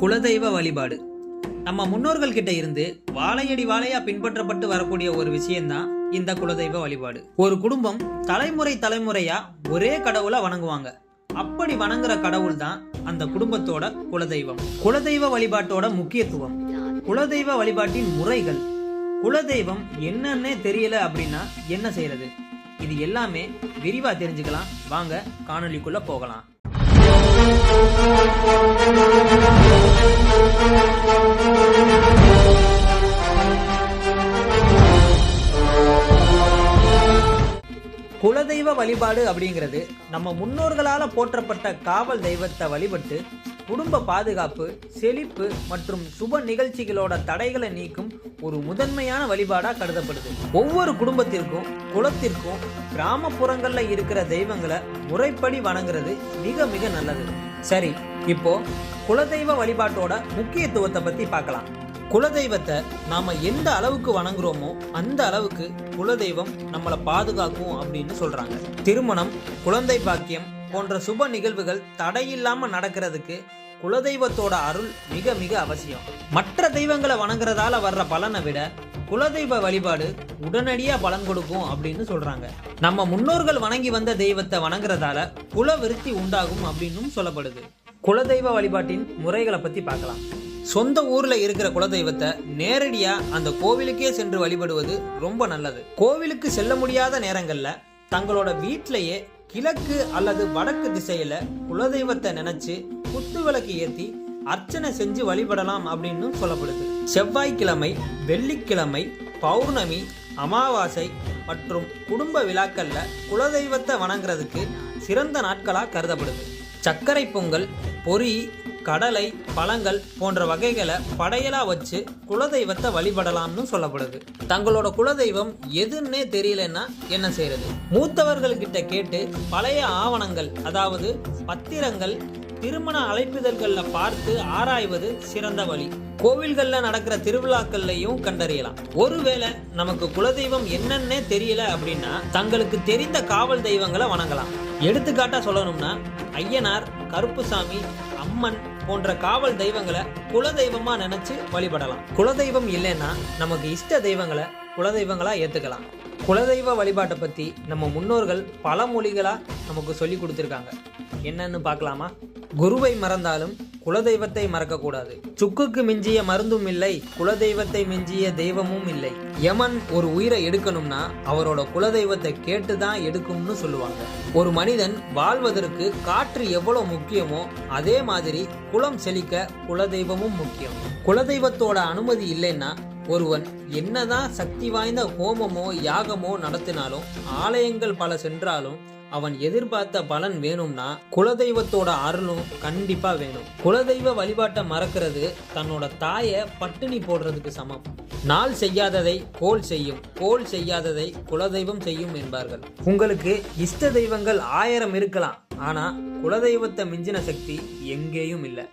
குலதெய்வ வழிபாடு. நம்ம முன்னோர்கள் கிட்ட இருந்து வாழையடி வாழையா பின்பற்றப்பட்டு வரக்கூடிய ஒரு விஷயம்தான் இந்த குலதெய்வ வழிபாடு. ஒரு குடும்பம் தலைமுறை தலைமுறையா ஒரே கடவுளை வணங்குவாங்க. அப்படி வணங்குற கடவுள் தான் அந்த குடும்பத்தோட குலதெய்வம். குலதெய்வ வழிபாட்டோட முக்கியத்துவம். குலதெய்வ வழிபாட்டின் முறைகள். குலதெய்வம் என்னன்னே தெரியல அப்படின்னா என்ன செய்யறது இது எல்லாமே விரிவா தெரிஞ்சுக்கலாம். வாங்க காணொளிக்குள்ள போகலாம். குலதெய்வ வழிபாடு அப்படிங்கிறது நம்ம முன்னோர்களால் போற்றப்பட்ட காவல் தெய்வத்தை வழிபட்டு குடும்ப பாதுகாப்பு செழிப்பு மற்றும் சுப நிகழ்ச்சிகளோட தடைகளை நீக்கும் ஒரு முதன்மையான வழிபாடா கருதப்படுது. ஒவ்வொரு குடும்பத்திற்கும் குலத்திற்கும் கிராமப்புறங்கள்ல இருக்கிற தெய்வங்களை முறைப்படி வணங்குறது மிக மிக நல்லது. சரி இப்போ குலதெய்வ வழிபாட்டோட முக்கியத்துவத்தை பத்தி பார்க்கலாம். குலதெய்வத்தை நாம எந்த அளவுக்கு வணங்குறோமோ அந்த அளவுக்கு குலதெய்வம் நம்மளை பாதுகாக்கும் அப்படின்னு சொல்றாங்க. திருமணம் குழந்தை பாக்கியம் போன்ற சுப நிகழ்வுகள் தடையில்லாம நடக்கிறதுக்கு குலதெய்வத்தோட அருள் மிக மிக அவசியம். மற்ற தெய்வங்களை வணங்குறதால வர்ற பலனை விட குலதெய்வ வழிபாடு உடனடியா பலன் கொடுக்கும் அப்படின்னு சொல்றாங்க. நம்ம முன்னோர்கள் வணங்கி வந்த தெய்வத்தை வணங்குறதால குல விருத்தி உண்டாகும் அப்படின்னும் சொல்லப்படுது. குலதெய்வ வழிபாட்டின் முறைகளை பத்தி பார்க்கலாம். சொந்த ஊர்ல இருக்கிற குலதெய்வத்தை நேரடியா அந்த கோவிலுக்கே சென்று வழிபடுவது ரொம்ப நல்லது. கோவிலுக்கு செல்ல முடியாத நேரங்கள்ல தங்களோட வீட்டிலேயே கிழக்கு அல்லது வடக்கு திசையில குலதெய்வத்தை நினைச்சு குத்து விளக்கு ஏற்றி அர்ச்சனை செஞ்சு வழிபடலாம் அப்படின்னு சொல்லப்படுது. செவ்வாய்க்கிழமை வெள்ளிக்கிழமை பௌர்ணமி அமாவாசை மற்றும் குடும்ப விழாக்களில் குலதெய்வத்தை வணங்குறதுக்கு சிறந்த நாட்களாக கருதப்படுது. சர்க்கரை பொங்கல் பொரி கடலை பழங்கள் போன்ற வகைகளை படையலா வச்சு குலதெய்வத்தை வழிபடலாம்னு சொல்லப்படுது. தங்களோட குலதெய்வம் எதுன்னே தெரியலன்னா என்ன செய்யறது மூத்தவர்கள் கிட்ட கேட்டு பழைய ஆவணங்கள் அதாவது பத்திரங்கள் திருமண அழைப்பிதழ்களில் பார்த்து ஆராய்வது சிறந்த வழி. கோவில்களில் நடக்கிற திருவிழாக்கள்லையும் கண்டறியலாம். ஒருவேளை நமக்கு குலதெய்வம் என்னன்னே தெரியல அப்படின்னா தங்களுக்கு தெரிந்த காவல் தெய்வங்களை வணங்கலாம். எடுத்துக்காட்டா சொல்லணும்னா ஐயனார் கருப்புசாமி அம்மன் போன்ற காவல் தெய்வங்களை குலதெய்வமா நினைச்சு வழிபடலாம். குலதெய்வம் இல்லைன்னா நமக்கு இஷ்ட தெய்வங்களை குலதெய்வங்களா ஏத்துக்கலாம். குலதெய்வ வழிபாட்டை பத்தி நம்ம முன்னோர்கள் பல மொழிகளா நமக்கு சொல்லி கொடுத்துருக்காங்க. என்னன்னு பார்க்கலாமா? குருவை மறந்தாலும் குலதெய்வத்தை மறக்கக்கூடாது. சுக்குக்கு மிஞ்சிய மருந்தும் இல்லை குலதெய்வத்தை மிஞ்சிய தெய்வமும் இல்லை. யமன் ஒரு உயிரை எடுக்கணும்னா அவரோட குலதெய்வத்தை கேட்டு தான் எடுக்கும்னு சொல்லுவாங்க. ஒரு மனிதன் வாழ்வதற்கு காற்று எவ்வளவு முக்கியமோ அதே மாதிரி குலம் செழிக்க குலதெய்வமும் முக்கியம். குலதெய்வத்தோட அனுமதி இல்லைன்னா ஒருவன் என்னதான் சக்தி வாய்ந்த ஹோமமோ யாகமோ நடத்தினாலும் ஆலயங்கள் பல சென்றாலும் அவன் எதிர்பார்த்த பலன் வேணும்னா குலதெய்வத்தோட அருளும் கண்டிப்பா வேணும். குலதெய்வ வழிபாட்டை மறக்கிறது தன்னோட தாயை பட்டினி போடுறதுக்கு சமம். நாள் செய்யாததை கோல் செய்யும் கோல் செய்யாததை குலதெய்வம் செய்யும் என்பார்கள். உங்களுக்கு இஷ்ட தெய்வங்கள் ஆயிரம் இருக்கலாம் ஆனா குலதெய்வத்தை மிஞ்சின சக்தி எங்கேயும் இல்லை.